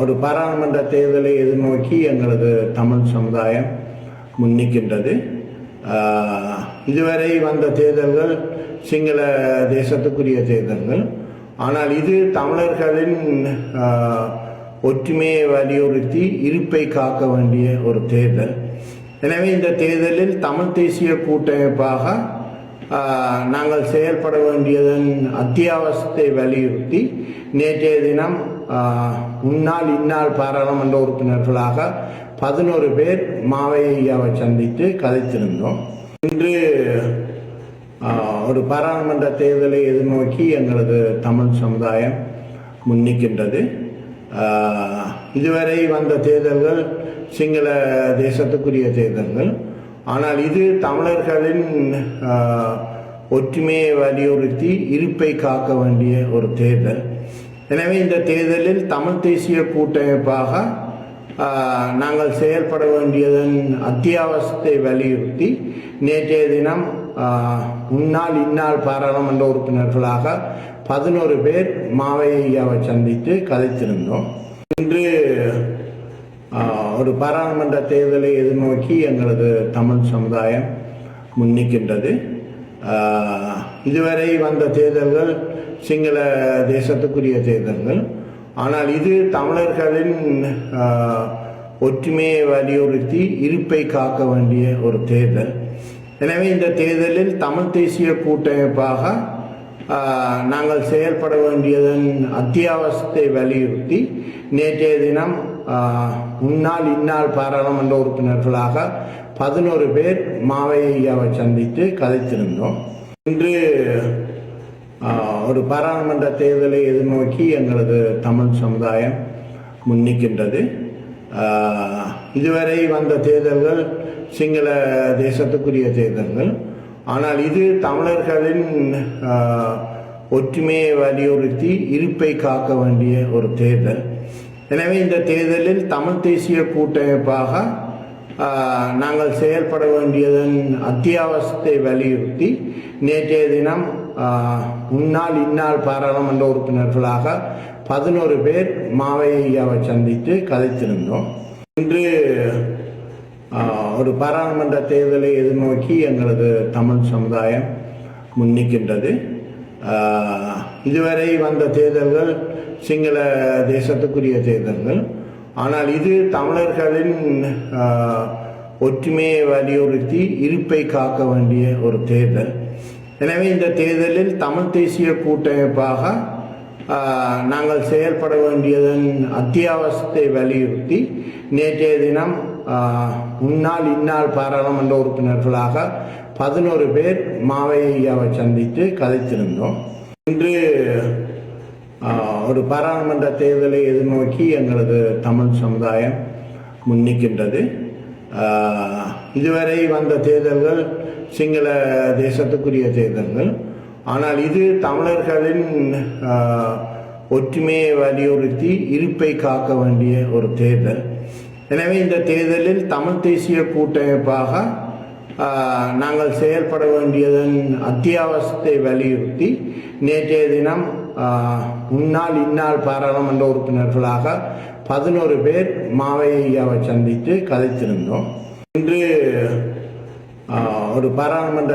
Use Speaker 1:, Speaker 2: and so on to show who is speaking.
Speaker 1: ஒரு பாராளுமன்ற தேர்தலை எதிர்நோக்கி எங்களது தமிழ் சமுதாயம் முன்னிக்கின்றது. இதுவரை வந்த தேர்தல்கள் சிங்கள தேசத்துக்குரிய தேர்தல்கள். ஆனால் இது தமிழர்களின் ஒற்றுமையை வலியுறுத்தி இருப்பை காக்க வேண்டிய ஒரு தேர்தல். எனவே இந்த தேர்தலில் தமிழ் தேசிய கூட்டமைப்பாக நாங்கள் செயல்பட வேண்டியதன் அத்தியாவசியத்தை வலியுறுத்தி நேற்றைய தினம் முன்னாள் இந்நாள் பாராளுமன்ற உறுப்பினர்களாக பதினோரு பேர் மாவையாவை சந்தித்து கதைத்திருந்தோம். இன்று ஒரு பாராளுமன்ற தேர்தலை எதிர்நோக்கி எங்களது தமிழ் சமுதாயம் முன்னிக்கின்றது. இதுவரை வந்த தேர்தல்கள் சிங்கள தேசத்துக்குரிய தேர்தல்கள். ஆனால் இது தமிழர்களின் ஒற்றுமையை வலியுறுத்தி இருப்பை காக்க வேண்டிய ஒரு தேர்தல். எனவே இந்த தேர்தலில் தமிழ் தேசிய கூட்டமைப்பாக நாங்கள் செயல்பட வேண்டியதன் அத்தியாவசியத்தை வலியுறுத்தி நேற்றைய தினம் முன்னாள் இந்நாள் பாராளுமன்ற உறுப்பினர்களாக பதினோரு பேர் மாவை ஐயாவை சந்தித்து கதைத்திருந்தோம். இன்று ஒரு பாராளுமன்ற தேர்தலை எதிர்நோக்கி எங்களது தமிழ் சமுதாயம் முன்னிக்கின்றது. இதுவரை வந்த தேர்தல்கள் சிங்கள தேசத்துக்குரிய தேர்தல்கள். ஆனால் இது தமிழர்களின் ஒற்றுமையை வலியுறுத்தி இருப்பை காக்க வேண்டிய ஒரு தேர்தல். எனவே இந்த தேர்தலில் தமிழ் தேசிய கூட்டமைப்பாக நாங்கள் செயல்பட வேண்டியதன் அத்தியாவசியத்தை வலியுறுத்தி நேற்றைய தினம் முன்னாள் இந்நாள் பாராளுமன்ற உறுப்பினர்களாக பதினோரு பேர் மாவையாவை சந்தித்து கதைத்திருந்தோம். இன்று ஒரு பாராளுமன்ற தேர்தலை எதிர்நோக்கி எங்களது தமிழ் சமுதாயம் முன்னிக்கின்றது. இதுவரை வந்த தேர்தல்கள் சிங்கள தேசத்துக்குரிய தேர்தல்கள். ஆனால் இது தமிழர்களின் ஒற்றுமையை வலியுறுத்தி இருப்பை காக்க வேண்டிய ஒரு தேர்தல். எனவே இந்த தேர்தலில் தமிழ் தேசிய கூட்டமைப்பாக நாங்கள் செயல்பட வேண்டியதன் அத்தியாவசியத்தை வலியுறுத்தி நேற்றைய தினம் முன்னாள் இந்நாள் பாராளுமன்ற உறுப்பினர்களாக பதினோரு பேர் மாவையாவை சந்தித்து கதைத்திருந்தோம். இன்று ஒரு பாராளுமன்ற தேர்தலை எதிர்நோக்கி எங்களது தமிழ் சமுதாயம் முன்னிக்கின்றது. இதுவரை வந்த தேர்தல்கள் சிங்கள தேசத்துக்குரிய தேர்தல்கள். ஆனால் இது தமிழர்களின் ஒற்றுமையை வலியுறுத்தி இருப்பை காக்க வேண்டிய ஒரு தேர்தல். எனவே இந்த தேர்தலில் தமிழ் தேசிய கூட்டமைப்பாக நாங்கள் செயல்பட வேண்டியதன் அத்தியாவசியத்தை வலியுறுத்தி நேற்றைய தினம் முன்னாள் இந்நாள் பாராளுமன்ற உறுப்பினர்களாக பதினோரு பேர் மாவை ஐயாவை சந்தித்து கதைத்திருந்தோம். இன்று ஒரு பாராளுமன்ற தேர்தலை எதிர்நோக்கி எங்களது தமிழ் சமுதாயம் முன்னிக்கின்றது. இதுவரை வந்த தேர்தல்கள் சிங்கள தேசத்துக்குரிய தேர்தல்கள். ஆனால் இது தமிழர்களின் ஒற்றுமையை வலியுறுத்தி இருப்பை காக்க வேண்டிய ஒரு தேர்தல். எனவே இந்த தேர்தலில் தமிழ் தேசிய கூட்டமைப்பாக நாங்கள் செயல்பட வேண்டியதன் அத்தியாவசியத்தை வலியுறுத்தி நேற்றைய தினம் முன்னாள் இந்நாள் பாராளுமன்ற உறுப்பினர்களாக பதினோரு பேர் மாவையாவை சந்தித்து கதைத்திருந்தோம். இன்று ஒரு பாராளுமன்ற